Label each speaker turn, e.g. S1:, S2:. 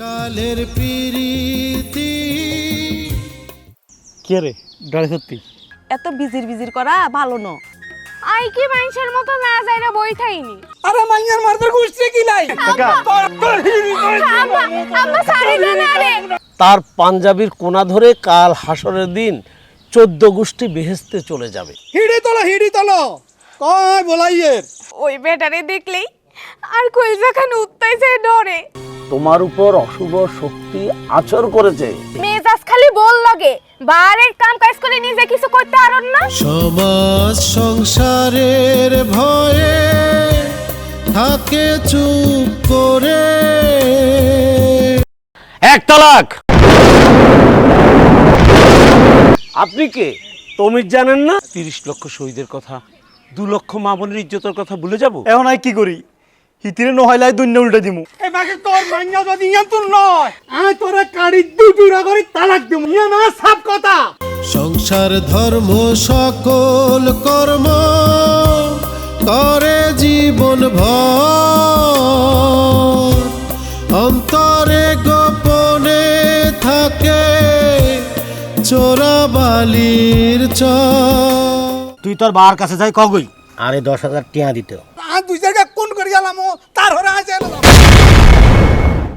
S1: কালের প্রীতি।
S2: কে রে? ডরে সত্যি
S3: এত বিজির বিজির করা ভালো ন
S4: আই কি মানুষের মতো না যাইরা বই থাইনি
S5: আরে মাইয়ার মারতে ঘুরছে কি
S4: আম্মা সারি আরে
S6: তার পাঞ্জাবির কোনা ধরে কাল হাসরের দিন চোদ্দ গোষ্ঠী বেহেস্তে চলে যাবে।
S5: হিড়ি তলো হিড়ি তলো। কয় বলাইয়ের?
S4: ওই বেটারে দেখলেই আর কইজা খান উত্তাইছে ডরে।
S6: তোমার উপর অশুভ শক্তি আচর করেছে।
S4: মেজাজ খালি বল লাগে। বাড়ির কাম কাজ করে নিজে কিছু করতে আরন না।
S1: সমাজ সংসারের ভয়ে থাকে চুপ করে।
S6: এক তালাক। আপনি কে? তমিজ জানেন না? তিরিশ লক্ষ শহীদের কথা দু লক্ষ মা বোনের ইজ্জতের কথা ভুলে যাব?
S2: এখন আই কি করি? হিতিরে নহইলাই দুন্য উল্টে দিমু।
S5: এই মাকে তোর মাইয়া যদি ইয়ান তুল নয় আয় তোরে কাড়ি দুটুরা করে তালাক দেবো ইয়া না সাপ কথা।
S1: সংসার ধর্ম সকল কর্ম করে জীবন ভর। অন্তরে গোপনে থাকে চোরাবালির চ
S2: তুই তোর বার কাছে যাই কগই।
S6: আরে দশ হাজার টিয়া দিতে।
S5: আর দুই জায়গা গেলাম তার হরে আছে